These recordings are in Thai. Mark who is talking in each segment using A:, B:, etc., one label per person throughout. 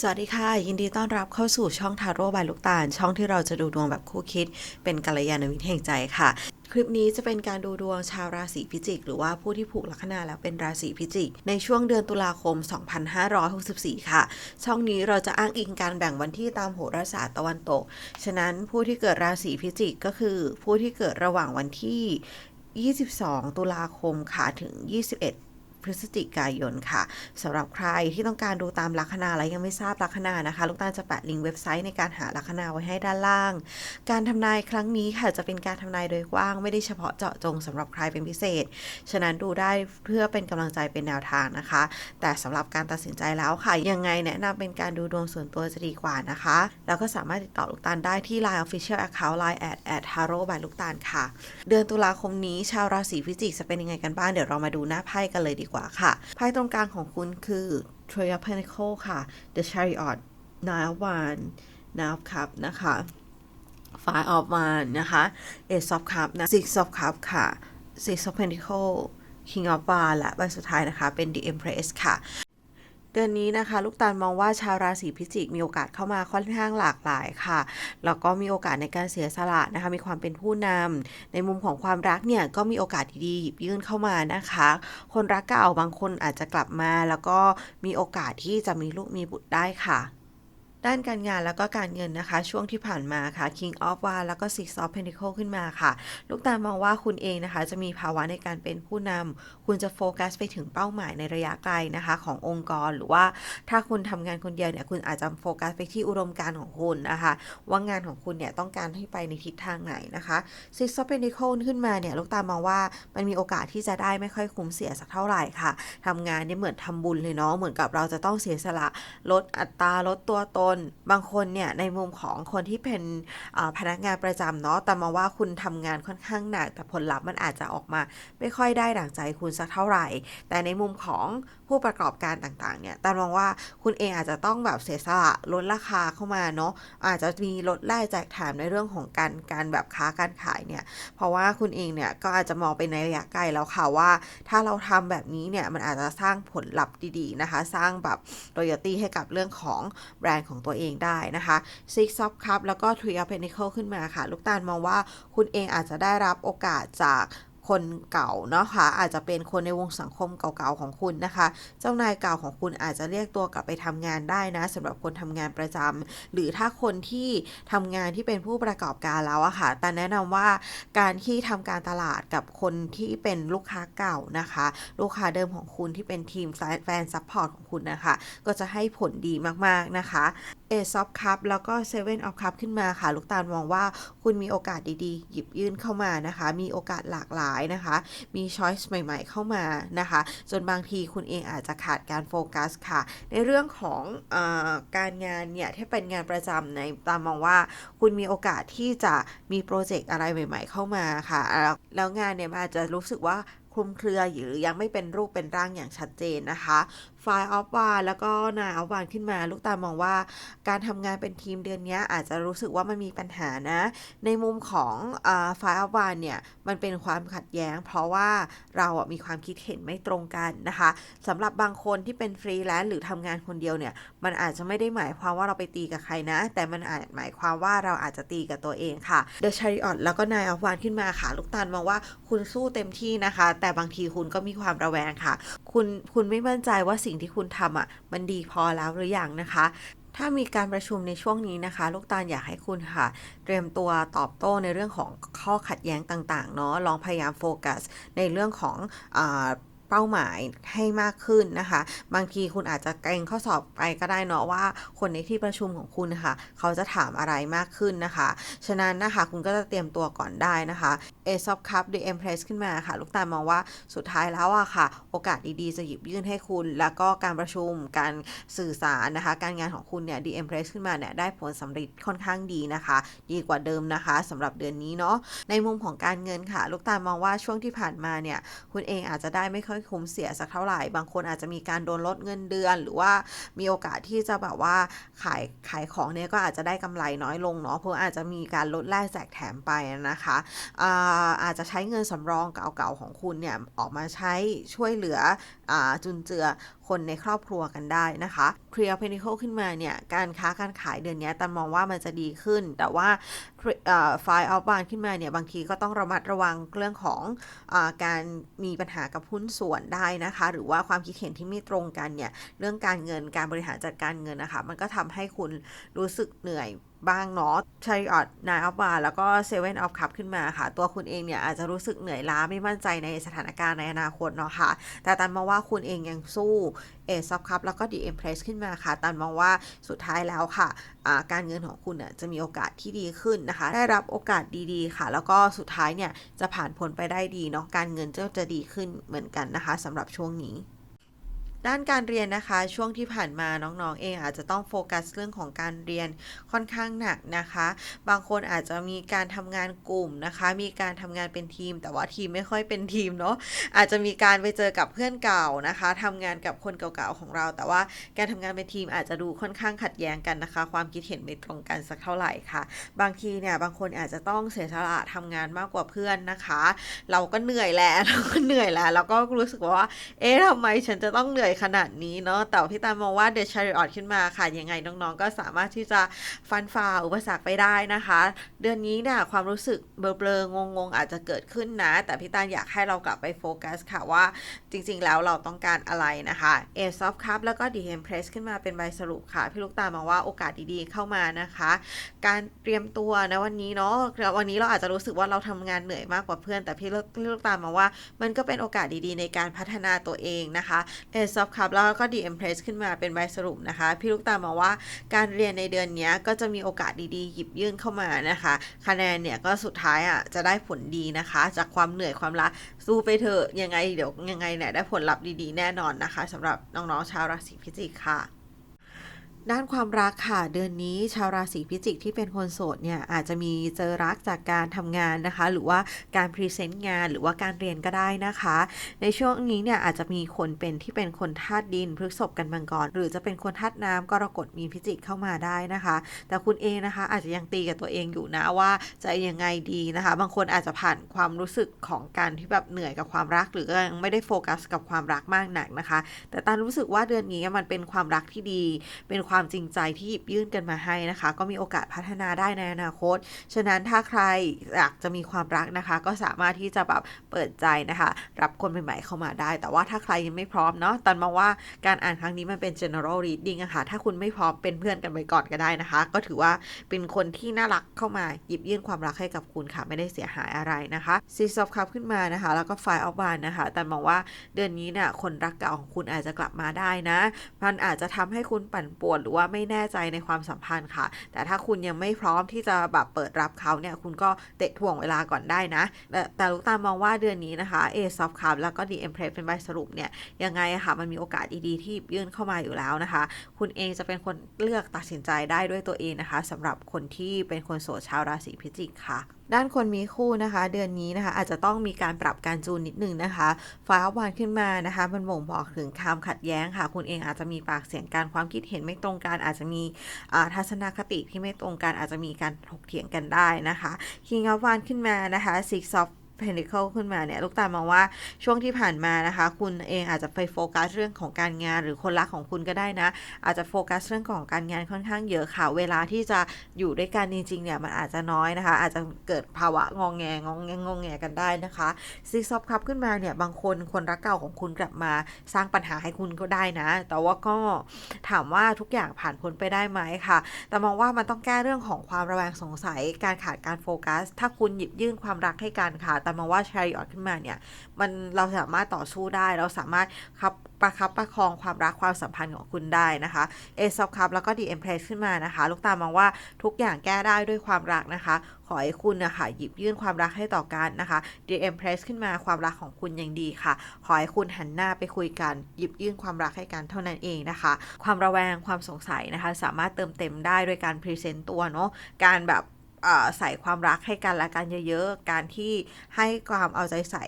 A: สวัสดีค่ะ ยินดีต้อนรับเข้าสู่ช่องทาโร่บายลูกตาล ช่องที่เราจะดูดวงแบบคู่คิด เป็นกัลยาณมิตรแห่งใจค่ะ คลิปนี้จะเป็นการดูดวงชาวราศีพิจิก หรือว่าผู้ที่ผูกลัคนาแล้วเป็นราศีพิจิก ในช่วงเดือนตุลาคม 2564 ค่ะ ช่องนี้เราจะอ้างอิงการแบ่งวันที่ตามโหราศาสตร์ตะวันตก ฉะนั้นผู้ที่เกิดราศีพิจิกก็คือ ผู้ที่เกิดระหว่างวันที่ 22 ตุลาคมค่ะถึง 21 พฤศจิกายนค่ะสำหรับใครที่ต้องการดูตามลัคนาและยังไม่ทราบลัคนานะคะ ลูกตาลจะแปะลิงก์เว็บไซต์ในการหาลัคนาไว้ให้ด้านล่าง การทำนายครั้งนี้ค่ะจะเป็นการทำนายโดยกว้างไม่ได้เฉพาะเจาะจงสำหรับใครเป็นพิเศษ ฉะนั้นดูได้เพื่อเป็นกำลังใจเป็นแนวทางนะคะ แต่สำหรับการตัดสินใจแล้วค่ะ ยังไงแนะนำเป็นการดูดวงส่วนตัวจะดีกว่านะคะ แล้วก็สามารถติดต่อลูกตาลได้ที่ Line Official Account Line at at taro by ลูกตาลค่ะ เดือนตุลาคมนี้ชาวราศีพิจิกจะเป็นยังไงกันบ้างเดี๋ยวเรามาดูหน้าไพ่กันเลยดีกว่าค่ะไพ่ตรงกลางของคุณคือ Three of Pentacles ค่ะ The Chariot n i l e One n i l e Cup นะคะ Five of One นะคะ Ace of Cups นะ Six of Cups ค่ะ Six of Pentacles King of Bar และใบสุดท้ายนะคะ เป็น The Empress ค่ะ เดือนนี้นะคะ ลูกตาลมองว่าชาวราศีพิจิกมีโอกาสเข้ามาค่อนข้างหลากหลายค่ะแล้วก็มีโอกาสในการเสียสละนะคะ มีความเป็นผู้นำในมุมของความรักเนี่ยก็มีโอกาสดีๆหยิบยื่นเข้ามานะคะ คนรักเก่าบางคนอาจจะกลับมา แล้วก็มีโอกาสที่จะมีลูกมีบุตรได้ค่ะ ด้านการงานแล้วก็การเงินนะคะ ช่วงที่ผ่านมาค่ะ King of w a n d แล้วก็ Six of Pentacles ขึ้นมาค่ะ ลูกตามองว่าคุณเองนะคะ จะมีภาวะในการเป็นผู้นำคุณจะโฟกัสไปถึงเป้าหมายในระยะไกลนะคะ ขององค์กรหรือว่าถ้าคุณทำงานคนเดียวเนี่ยคุณอาจจะโฟกัสไปที่อุดมการณ์ของคุณนะคะ ว่างานของคุณเนี่ยต้องการให้ไปในทิศทางไหนนะคะ Six of Pentacles ขึ้นมาเนี่ยลูกตามองว่ามันมีโอกาสที่จะได้ไม่ค่อยคุ้มเสียสักเท่าไหร่ค่ะทำงานเนี่ยเหมือนทำบุญเลยเนาะเหมือนกับเราจะต้องเสียสละลดอัตราลดตัวตนบางคนเนี่ยในมุมของคนที่เป็นพนักงานประจำเนาะแต่มาว่าคุณทำงานค่อนข้างหนัก แต่ผลลัพธ์มันอาจจะออกมา ไม่ค่อยได้ดั่งใจคุณสักเท่าไหร่ แต่ในมุมของผู้ประกอบการต่างๆ เนี่ยแต่มองว่าคุณเองอาจจะต้องแบบเสียสละลดราคาเข้ามาเนาะอาจจะมีลดแลกแจกแถมในเรื่องของการการแบบค้าการขายเนี่ย เพราะว่าคุณเองเนี่ยก็อาจจะมองไปในระยะไกลแล้วค่ะว่า ถ้าเราทำแบบนี้เนี่ยมันอาจจะสร้างผลลัพธ์ดีๆนะคะ สร้างแบบ loyalty ให้กับเรื่องของแบรนด์ของตัวเองได้นะคะ Six of Cup แล้วก็ Three of Pentacles ขึ้นมาค่ะ ลูกตาลมองว่าคุณเองอาจจะได้รับโอกาสจาก คนเก่าเนาะค่ะอาจจะเป็นคนในวงสังคมเก่าๆของคุณนะคะ เจ้านายเก่าของคุณอาจจะเรียกตัวกลับไปทำงานได้นะสำหรับคนทำงานประจำหรือถ้าคนที่ทำงานที่เป็นผู้ประกอบการแล้วอะค่ะแต่แนะนำว่าการที่ทำการตลาดกับคนที่เป็นลูกค้าเก่านะคะ ลูกค้าเดิมของคุณที่เป็นทีมแฟนซัพพอร์ตของคุณนะคะ ก็จะให้ผลดีมากๆนะคะ Ace of Cup แล้วก็ Seven of Cup ขึ้นมาค่ะ ลูกตาลมองว่าคุณมีโอกาสดีๆ หยิบยื่นเข้ามานะคะ มีโอกาสหลากหลายนะคะ มีช้อยส์ใหม่ๆเข้ามานะคะ จนบางทีคุณเองอาจจะขาดการโฟกัสค่ะ ในเรื่องของอการงานเนี่ยที่เป็นงานประจำในตามมองว่าคุณมีโอกาสที่จะมีโปรเจกต์อะไรใหม่ ๆ เข้ามาค่ะแล้วแล้วงานเนี่ยอาจจะรู้สึกว่าคลุมเครือหรือยังไม่เป็นรูปเป็นร่างอย่างชัดเจนนะคะ ไฟออฟวานแล้วก็นาออฟวานขึ้นมา ลูกตามองว่าการทำงานเป็นทีมเดือนนี้อาจจะรู้สึกว่ามันมีปัญหานะ ในมุมของไฟออฟวานเนี่ย มันเป็นความขัดแย้ง เพราะว่าเราอะมีความคิดเห็นไม่ตรงกันนะคะสำหรับบางคนที่เป็นฟรีแลนซ์หรือทำงานคนเดียวเนี่ย มันอาจจะไม่ได้หมายความว่าเราไปตีกับใครนะ แต่มันอาจหมายความว่าเราอาจจะตีกับตัวเองค่ะ The Chariot แล้วก็นายออฟวานขึ้นมาค่ะ ลูกตาลมองว่าคุณสู้เต็มที่นะคะ แต่บางทีคุณก็มีความระแวงค่ะ คุณคุณไม่มั่นใจว่าสิ่งที่คุณทำอะ มันดีพอแล้วหรือยังนะคะ ถ้ามีการประชุมในช่วงนี้นะคะ ลูกตาลอยากให้คุณค่ะ เตรียมตัวตอบโต้ในเรื่องของข้อขัดแย้งต่าง ๆ เนาะลองพยายามโฟกัสในเรื่องของอา เป้าหมายให้มากขึ้นนะคะ บางทีคุณอาจจะเกรงข้อสอบไปก็ได้เนาะว่าคนในที่ประชุมของคุณนะคะเขาจะถามอะไรมากขึ้นนะคะ ฉะนั้นนะคะคุณก็จะเตรียมตัวก่อนได้นะคะ Ace of Cup The Empress ขึ้นมาค่ะ ลูกตาลมองว่าสุดท้ายแล้วอะค่ะ โอกาสดีๆ จะหยิบยื่นให้คุณ แล้วก็การประชุมการสื่อสารนะคะ การงานของคุณเนี่ย The Empress ขึ้นมาเนี่ยได้ผลสำเร็จค่อนข้างดีนะคะ ดีกว่าเดิมนะคะสำหรับเดือนนี้เนาะในมุมของการเงินค่ะ ลูกตาลมองว่าช่วงที่ผ่านมาเนี่ยคุณเองอาจจะได้ไม่ค่อยคุ้มเสียสักเท่าไหร่ บางคนอาจจะมีการโดนลดเงินเดือน หรือว่ามีโอกาสที่จะแบบว่าขายขายของเนี่ยก็อาจจะได้กำไรน้อยลงเนาะเพราะอาจจะมีการลดแลกแจกแถมไปนะคะอาอาจจะใช้เงินสำรองเก่าๆของคุณเนี่ยออกมาใช้ช่วยเหลืออจุนเจือคนในครอบครัวกันได้นะคะเคลียร์เพนิคขึ้นมาเนี่ย การค้าการขายเดือนนี้ตันมองว่ามันจะดีขึ้น แต่ว่าไฟล์ออฟบานขึ้นมาเนี่ย บางทีก็ต้องระมัดระวังเรื่องของอการมีปัญหากับหุ้นส่วนได้นะคะ หรือว่าความคิดเห็นที่ไม่ตรงกันเนี่ย เรื่องการเงินการบริหารจัดการเงินนะคะ มันก็ทำให้คุณรู้สึกเหนื่อย บ้างเนาะชาริออตนายออฟบาร์แล้วก็เซเว่นออฟคัพขึ้นมาค่ะ ตัวคุณเองเนี่ยอาจจะรู้สึกเหนื่อยล้าไม่มั่นใจในสถานการณ์ในอนาคตเนาะค่ะ แต่ตันมองว่าคุณเองยังสู้เอซอฟคัพแล้วก็ดีเอ็มเพรสขึ้นมาค่ะ ตันมองว่าสุดท้ายแล้วค่ะาการเงินของคุณน่ะจะมีโอกาสที่ดีขึ้นนะคะ ได้รับโอกาสดีๆค่ะ แล้วก็สุดท้ายเนี่ยจะผ่านพ้นไปได้ดีเนาะการเงินก็จะดีขึ้นเหมือนกันนะคะสำหรับช่วงนี้ ด้านการเรียนนะคะ ช่วงที่ผ่านมาน้องๆเองอาจจะต้องโฟกัสเรื่องของการเรียนค่อนข้างหนักนะคะ บางคนอาจจะมีการทำงานกลุ่มนะคะ มีการทำงานเป็นทีม แต่ว่าทีมไม่ค่อยเป็นทีมเนาะอาจจะมีการไปเจอกับเพื่อนเก่านะคะทำงานกับคนเก่าๆของเรา แต่ว่าการทำงานเป็นทีมอาจจะดูค่อนข้างขัดแย้งกันนะคะ ความคิดเห็นไม่ตรงกันสักเท่าไหร่ค่ะ บางทีเนี่ยบางคนอาจจะต้องเสียสละทำงานมากกว่าเพื่อนนะคะ เราก็เหนื่อยแล้วเราก็เหนื่อยแล้วแล้วก็รู้สึกว่า เอ๊ะทำไมฉันจะต้องเหนื่อยขนาดนี้เนาะแต่พี่ตามมองว่าเดชาริออตขึ้นมาค่ะ ยังไงน้องๆ ก็สามารถที่จะฟันฝ่าอุปสรรคไปได้นะคะ เดือนนี้เนี่ยความรู้สึกเบลอๆงงๆอาจจะเกิดขึ้นนะ แต่พี่ตามอยากให้เรากลับไปโฟกัสค่ะว่าจริงๆ แล้วเราต้องการอะไรนะคะเอซอฟคัพแล้วก็ดีเฮมเพรสขึ้นมาเป็นใบสรุปค่ะ พี่ลูกตามองว่าโอกาสดีๆเข้ามานะคะ การเตรียมตัวนะวันนี้เนาะวันนี้เราอาจจะรู้สึกว่าเราทำงานเหนื่อยมากกว่าเพื่อน แต่พี่ลูกพี่ลูกตามองว่ามันก็เป็นโอกาสดีๆ ในการพัฒนาตัวเองนะคะเอซอฟคัพแล้วก็ดีเอ็มเพรสขึ้นมาเป็นใบสรุปนะคะ พี่ลูกตามองว่าการเรียนในเดือนนี้ก็จะมีโอกาสดีๆ หยิบยื่นเข้ามานะคะ คะแนนเนี่ยก็สุดท้ายอะจะได้ผลดีนะคะ จากความเหนื่อยความล้าสู้ไปเถอะยังไงเดี๋ยวยังไงเนี่ยได้ผลลัพธ์ดีๆ แน่นอนนะคะสำหรับน้องๆชาวราศีพิจิกค่ะ ด้านความรักค่ะ เดือนนี้ชาวราศีพิจิกที่เป็นคนโสดเนี่ยอาจจะมีเจอรักจากการทำงานนะคะ หรือว่าการพรีเซนต์งานหรือว่าการเรียนก็ได้นะคะ ในช่วงนี้เนี่ยอาจจะมีคนเป็นที่เป็นคนธาตุดินพฤษภกันมังกรหรือจะเป็นคนธาตุน้ำกรกฎมีพิจิกเข้ามาได้นะคะ แต่คุณเองนะคะ อาจจะยังตีกับตัวเองอยู่นะว่าจะยังไงดีนะคะ บางคนอาจจะผ่านความรู้สึกของการที่แบบเหนื่อยกับความรัก หรือยังไม่ได้โฟกัสกับความรักมากหนักนะคะ แต่ตารู้สึกว่าเดือนนี้มันเป็นความรักที่ดีเป็นความความจริงใจที่หยิบยื่นกันมาให้นะคะ ก็มีโอกาสพัฒนาได้ในอนาคต ฉะนั้นถ้าใครอยากจะมีความรักนะคะ ก็สามารถที่จะแบบเปิดใจนะคะ รับคนใหม่ๆเข้ามาได้ แต่ว่าถ้าใครยังไม่พร้อมเนาะตันมองว่าการอ่านครั้งนี้มันเป็น general reading อะค่ะถ้าคุณไม่พร้อมเป็นเพื่อนกันไปก่อนก็ได้นะคะ ก็ถือว่าเป็นคนที่น่ารักเข้ามาหยิบยื่นความรักให้กับคุณค่ะ ไม่ได้เสียหายอะไรนะคะ Six of Cups ขึ้นมานะคะ แล้วก็ Five of Wands นะคะแต่มองว่าเดือนนี้เนี่ยคนรักเก่าของคุณอาจจะกลับมาได้นะ มันอาจจะทำให้คุณปั่นป่วนหรือว่าไม่แน่ใจในความสัมพันธ์ค่ะ แต่ถ้าคุณยังไม่พร้อมที่จะแบบเปิดรับเขาเนี่ยคุณก็เตะถ่วงเวลาก่อนได้นะ แต่แต่ลูกตามมองว่าเดือนนี้นะคะ A soft card แล้วก็ D M p r e s เป็นใบสรุปเนี่ยยังไงอะค่ะมันมีโอกาสดีๆที่ยื่นเข้ามาอยู่แล้วนะคะ คุณเองจะเป็นคนเลือกตัดสินใจได้ด้วยตัวเองนะคะสำหรับคนที่เป็นคนโสดชาวราศีพิจิกค่ะด้านคนมีคู่นะคะ เดือนนี้นะคะ อาจจะต้องมีการปรับการจูนนิดนึงนะคะ ฟ้าวานขึ้นมานะคะ มันบ่งบอกถึงความขัดแย้งค่ะ คุณเองอาจจะมีปากเสียงการความคิดเห็นไม่ตรงกันอาจจะมีทัศนคติที่ไม่ตรงกันอาจจะมีการถกเถียงกันได้นะคะ King of Wands ขึ้นมานะคะ Six of Pentacle ขึ้นมาเนี่ยลูกตามองว่าช่วงที่ผ่านมานะคะ คุณเองอาจจะไปโฟกัสเรื่องของการงานหรือคนรักของคุณก็ได้นะ อาจจะโฟกัสเรื่องของการงานค่อนข้างเยอะค่ะ เวลาที่จะอยู่ด้วยกันจริงๆเนี่ยมันอาจจะน้อยนะคะ อาจจะเกิดภาวะงองแงงองแงงองแงกันได้นะคะ Six of Cups ขึ้นมาเนี่ยบางคนคนรักเก่าของคุณกลับมาสร้างปัญหาให้คุณก็ได้นะ แต่ว่าก็ถามว่าทุกอย่างผ่านพ้นไปได้ไหมค่ะ แต่มองว่ามันต้องแก้เรื่องของความระแวงสงสัยการขาดการโฟกัส ถ้าคุณหยิบยื่นความรักให้กันค่ะแต่มองว่าชายอดขึ้นมาเนี่ย มันเราสามารถต่อสู้ได้ เราสามารถคับประคับประคองความรักความสัมพันธ์ของคุณได้นะคะเอซอฟคัพแล้วก็ดีเอ็มเพรสขึ้นมานะคะ ลูกตามมองว่าทุกอย่างแก้ได้ด้วยความรักนะคะ ขอให้คุณนะคะหยิบยื่นความรักให้ต่อกันนะคะดีเอ็มเพรสขึ้นมาความรักของคุณยังดีค่ะ ขอให้คุณหันหน้าไปคุยกันหยิบยื่นความรักให้กันเท่านั้นเองนะคะ ความระแวงความสงสัยนะคะ สามารถเติมเต็มได้โดยการพรีเซนต์ตัวเนาะการแบบ ใส่ความรักให้กันและกันเยอะๆ การที่ให้ความเอาใจใส่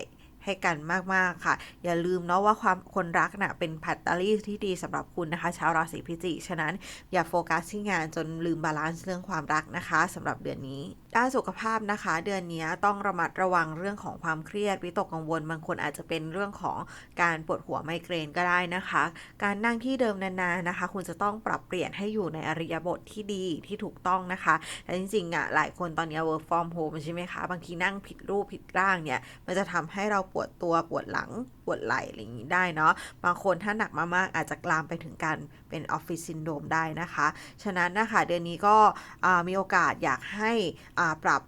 A: ให้กันมากๆค่ะ อย่าลืมเนาะว่าความคนรักนะ่ะเป็นแพตเตอรี่ที่ดีสำหรับคุณนะคะ ชาวราศีพิจิกฉะนั้นอย่าโฟกัสที่งานจนลืมบาลานซ์เรื่องความรักนะคะสำหรับเดือนนี้ ด้านสุขภาพนะคะ เดือนนี้ต้องระมัดระวังเรื่องของความเครียดวิตกกังวล บางคนอาจจะเป็นเรื่องของการปวดหัวไมเกรนก็ได้นะคะ การนั่งที่เดิมนานๆนะคะ คุณจะต้องปรับเปลี่ยนให้อยู่ในอริยบทที่ดีที่ถูกต้องนะคะแต่จริงๆอะหลายคนตอนนี้ work from home ใช่ไหมคะ บางทีนั่งผิดรูปผิดร่างเนี่ยมันจะทำให้เราปวดตัวปวดหลัง ปวดไหล่อะไรอย่างนี้ได้เนาะบางคนถ้าหนักมากๆอาจจะกลามไปถึงการเป็นออฟฟิศซินโดรมได้นะคะ ฉะนั้นนะคะเดือนนี้ก็มีโอกาสอยากให้ปรับ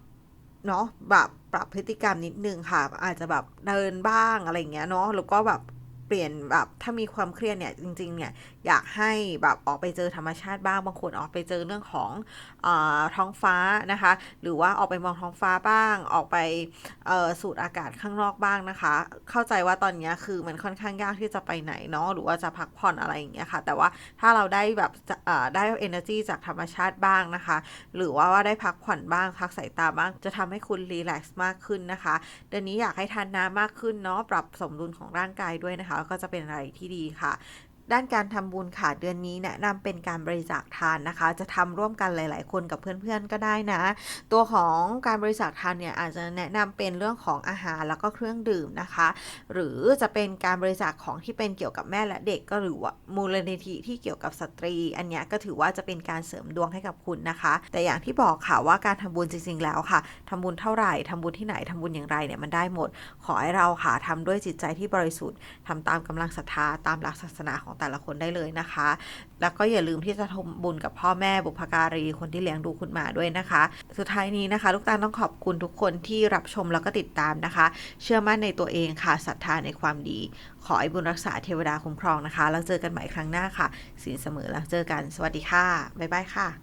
A: เนาะแบบปรับพฤติกรรมนิดนึงค่ะ อาจจะแบบเดินบ้างอะไรอย่างเงี้ยเนาะแล้วก็แบบ เปลี่ยนแบบถ้ามีความเครียดเนี่ยจริงๆเนี่ยอยากให้แบบออกไปเจอธรรมชาติบ้างบางคนออกไปเจอเรื่องของอท้องฟ้านะคะ หรือว่าออกไปมองท้องฟ้าบ้าง ออกไปสูดอากาศข้างนอกบ้างนะคะ เข้าใจว่าตอนนี้คือมันค่อนข้างยากที่จะไปไหนเนาะหรือว่าจะพักผ่อนอะไรอย่างเงี้ยค่ะ แต่ว่าถ้าเราได้แบบได้ energy จากธรรมชาติบ้างนะคะ หรือว่าว่าได้พักผ่อนบ้างพักสายตาบ้างจะทำให้คุณรีแลกซ์มากขึ้นนะคะเดือนนี้อยากให้ทานน้ำมากขึ้นเนาะปรับสมดุลของร่างกายด้วยนะคะก็จะเป็นอะไรที่ดีค่ะ ด้านการทำบุญค่ะเดือนนี้แนะนำเป็นการบริจาคทานนะคะ จะทำร่วมกันหลาย ๆ คนกับเพื่อน ๆ ก็ได้นะ ตัวของการบริจาคทานเนี่ยอาจจะแนะนำเป็นเรื่องของอาหารแล้วก็เครื่องดื่มนะคะ หรือจะเป็นการบริจาคของที่เป็นเกี่ยวกับแม่และเด็กก็หรือว่ามูลนิธิที่เกี่ยวกับสตรี อันนี้ก็ถือว่าจะเป็นการเสริมดวงให้กับคุณนะคะ แต่อย่างที่บอกค่ะว่าการทำบุญจริง ๆ แล้วค่ะทำบุญเท่าไหร่ทำบุญที่ไหนทำบุญอย่างไรเนี่ยมันได้หมด ขอให้เราค่ะทำด้วยจิตใจที่บริสุทธิ์ทำตามกำลังศรัทธาตามหลักศาสนาของแต่ละคนได้เลยนะคะ แล้วก็อย่าลืมที่จะทำบุญกับพ่อแม่บุพการีคนที่เลี้ยงดูคุณมาด้วยนะคะ สุดท้ายนี้นะคะ ลูกตาลต้องขอบคุณทุกคนที่รับชมแล้วก็ติดตามนะคะ เชื่อมั่นในตัวเองค่ะศรัทธาในความดี ขอให้บุญรักษาเทวดาคุ้มครองนะคะ แล้วเจอกันใหม่ครั้งหน้าค่ะสินเสมอแล้วเจอกัน สวัสดีค่ะบ๊ายบายค่ะ